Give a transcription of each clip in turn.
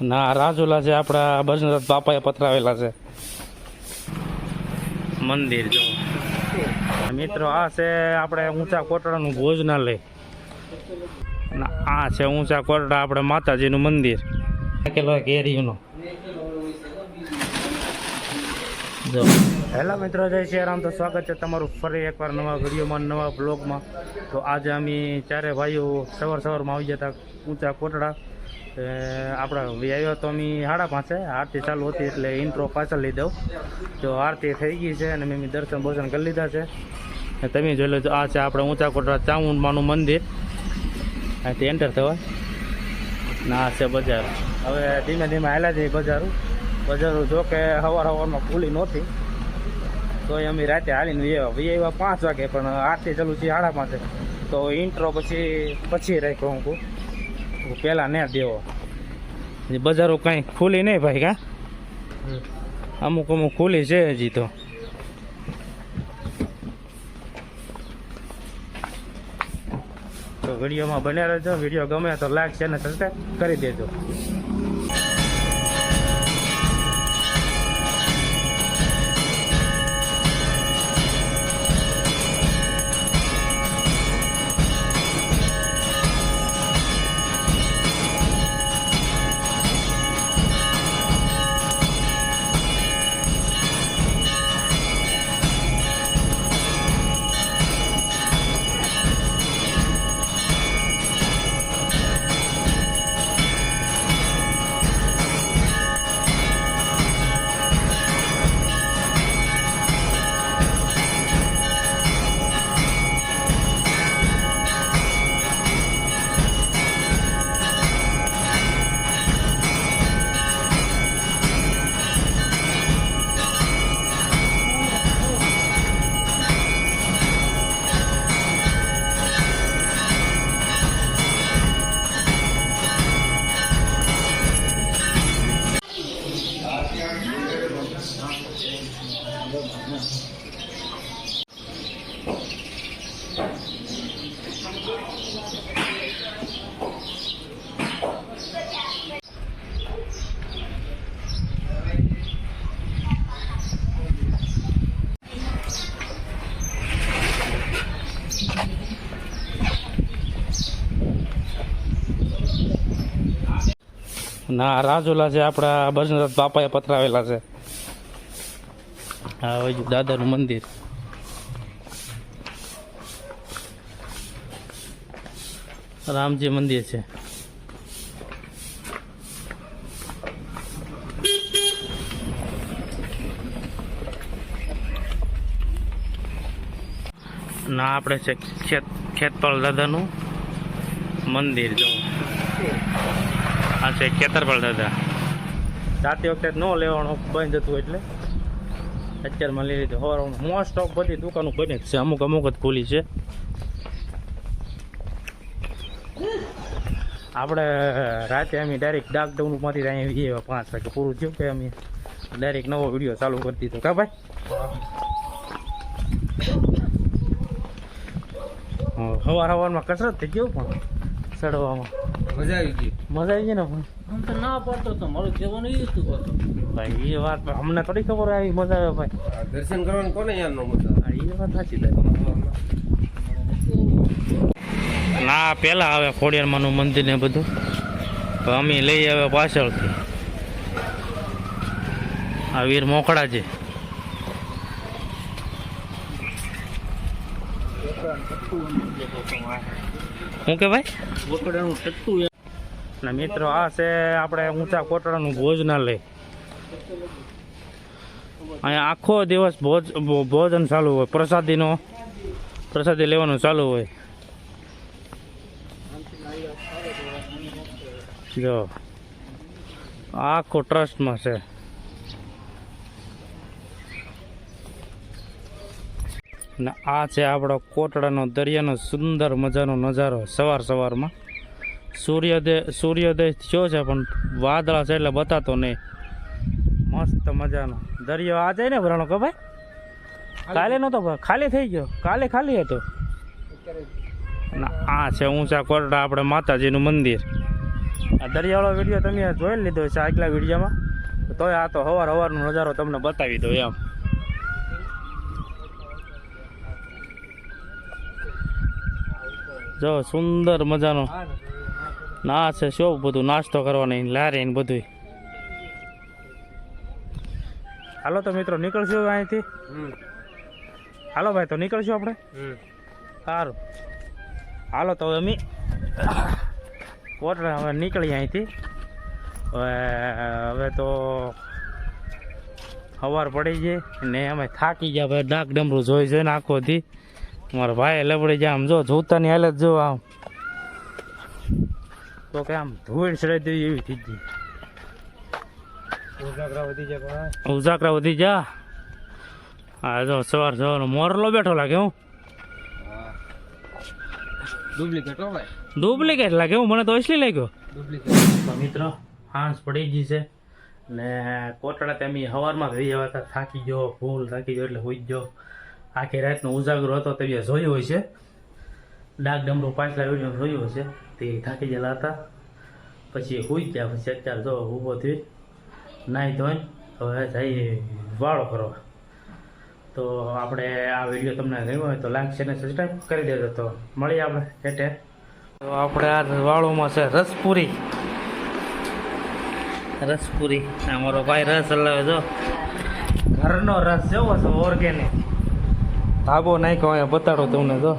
ના રાજુલા છે આપણા ભજનરથ બાપાએ પથરાવેલા છે. મંદિર જો. મિત્રો આ છે આપણે ઊંચા કોટડાનું ભોજનાલય. અને આ છે ઊંચા કોટડા આપણે માતાજીનું મંદિર. કેલો જો. હેલો મિત્રો જય શ્રી રામ. તો સ્વાગત છે તમારું ફરી એકવાર નવા વિડીયોમાં નવા બ્લોગમાં તો આજે અમે ચારે ભાઈઓ સવાર સવારમાં આવી જતા ઊંચા કોટડા આપણા આવ્યો તો અમે સાડા પાંચે આરતી ચાલુ હતી એટલે ઇન્ટ્રો પાછળ લઈ દઉં. તો આરતી થઈ ગઈ છે અને મેં દર્શન ભોજન કરી લીધા છે. તમે જોઈ લો આ છે આપણે ઊંચા કોટડા ચામુંડમાનું મંદિર. અહીંથી એન્ટર થવાય. ના છે બજાર. હવે ધીમે ધીમે હાલ્યા જઈએ બજારો. બજારો જો કે સવાર સવારમાં ખુલી નહોતી. તોય અમે રાતે હાલીને વ્યવા વ્યવા પાંચ વાગે, પણ આરતી ચાલુ છે સાડા પાંચે તો ઇન્ટ્રો પછી પછી રાખ્યો હું કહું. પહેલાં ને દેવો. બજારો કાંઈ ખુલી નહીં ભાઈ કા? અમુક અમુક ખુલી છે હજી તો. તો વિડીયોમાં બન્યા રહેજો. વીડિયો ગમે તો લાઈક છે ને સબસ્ક્રાઈબ કરી દેજો. ના, રાજુલા છે આપણા ભજનરથ બાપાએ પથરાવેલા છે. હા બાજુ દાદાનું મંદિર. રામજી મંદિર છે. ના, આપણે છે ખેત ખેતપાલ દાદાનું મંદિર, જો. આ છે ખેતરપાલ દાદા. જાતી વખતે ન લેવાનું, બંધ હતું એટલે. અત્યારમાં લઈ લીધું. સવારમાં મોસ્ટ ઓફ બધી દુકાનો બને છે. અમુક અમુક જ ખુલી છે. આપણે રાતે અમે ડાયરેક્ટ ડાકડાઉનમાંથી અહીંયા આવીએ પાંચ વાગે. પૂરું થયું કે અમે ડાયરેક્ટ નવો વીડિયો ચાલુ કરી દીધો. કા ભાઈ? હવાર હવારમાં કસરત થઈ ગયું પણ ચડવામાં. મજા આવી ગઈ. મજા આવી ગઈ ને પણ તો ના પડતો તો મારું કહેવાનું એ હતું ભાઈ એ વાત અમને થોડી ખબર આવી મજા આવે ભાઈ. દર્શન કરવાનું કોને યાર નો મજા એ વાત સાચી ના પેલા આવે ખોડિયારમાંનું મંદિર ને બધું. તો અમે લઈ આવે પાછળથી. આ વીર મોકળા છે. શું કે ભાઈ? વકડાનું ટટ્ટું ના મિત્રો, આ છે આપણે ઊંચા કોટડાનું ભોજનાલય. અહીંયા આખો દિવસ ભોજ, ભોજન ચાલુ હોય, પ્રસાદીનો, પ્રસાદી લેવાનું ચાલુ હોય. જો, આખો ટ્રસ્ટમાં છે. ને આ છે આપણો કોટડાનો દરિયાનો સુંદર મજાનો નજારો સવાર સવારમાં. સૂર્યોદય સૂર્યોદય થયો છે પણ વાદળા છે એટલે બતાતો નહીં. મસ્ત મજાનો. દરિયો આ જાય ને ભરાણો કે ભાઈ? કાલે નહોતો ખાલી થઈ ગયો. કાલે ખાલી હતો. અને આ છે ઊંચા કોરડા આપણે માતાજીનું મંદિર. આ દરિયાવાળો વીડિયો તમે જોઈ લીધો છે આગલા વિડીયોમાં. તોય આ તો હવાર હવારનો નજારો તમને બતાવી દો એમ. જો સુંદર મજાનો. ના છે શું બધું નાસ્તો કરવાની લારી ને બધું હાલો તો મિત્રો નીકળશું અહીંથી? હાલો ભાઈ તો નીકળશું આપણે? સારું. હાલો તો અમે વોટર હવે નીકળીએ અહીંથી. હવે હવે તો સવાર પડી જાય ને અમે થાકી ગયા ભાઈ ડાક ડમરું જોઈ જોઈને આખો દી. મારા ભાઈ લબડી જાય આમ જો જોતાની હાલત જો આમ. તો કે આમ ધૂળ ચડાઈ દેવી એવી થઈ ગઈ. ઉજાગરા વધી જા હા. જો સવાર સવાર મોરલો બેઠો લાગે હું. ડુપ્લિકેટ લાગે હું? મને તો અસલી લાગ્યો. મિત્રો હાંસ પડી ગઈ છે ને કોટડા તમે સવારમાં થઈ જવા હતા. થાકી ગયો ફૂલ થાકી ગયો એટલે હોઈ ગયો. આખી રાતનો ઉજાગરો હતો તે જોયું હોય છે. ડાક ડમરો પાછલા વીડિયો જોયું છે તે થાકી ગયેલા હતા. પછી હોઈ ગયા, પછી અત્યારે જો ઊભો થઈ નાહી ધોઈને હવે જઈએ વાળો કરવા. તો આપણે આ વીડિયો તમને ગમ્યો હોય તો લાઈક ને સબસ્ક્રાઈબ કરી દેજો. તો મળીએ આપણે હેઠે. તો આપણે આ વાળોમાં છે રસપુરી. રસપુરી અમારો ભાઈ રસ હલાવે જો ઘરનો રસ જેવો છે ઓર્ગેનિક ધાબો નાખ્યો અહીંયા બતાડો તમને જો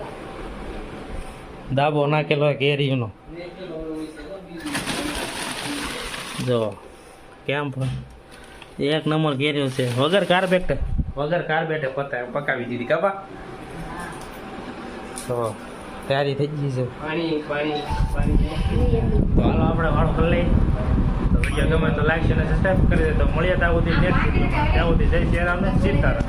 ધાબો નાખેલો હોય કેરીનો. જો કેમ પણ? એક નંબર કેરીઓ છે. વગર કાર્બેટ વગર કાર્પેટે પતા પકાવી દીધી કાપા તો તૈયારી થઈ ગઈ છે. પાણી તો હાલો આપણે વાળો કરી લઈએ. તો વીડિયો ગમે તો લાઈક અને સબસ્ક્રાઈબ કરી દે. તો મળીએ ત્યાં સુધી. ત્યાં સુધી જય શ્રી રામ ને સીતારામ.